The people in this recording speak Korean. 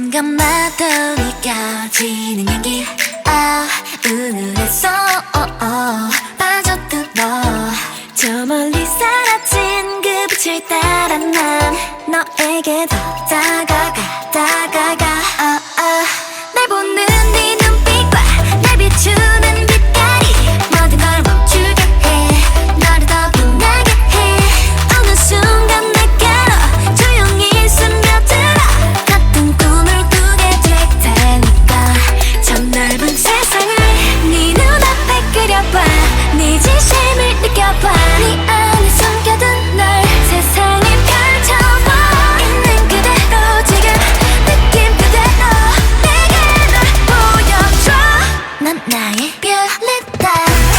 눈감아도 느껴지는 향기. 아 은은해서 어, 어, 빠져들어. 저 멀리 사라진 그 빛을 따라 난 너에게 더 다가 you lit that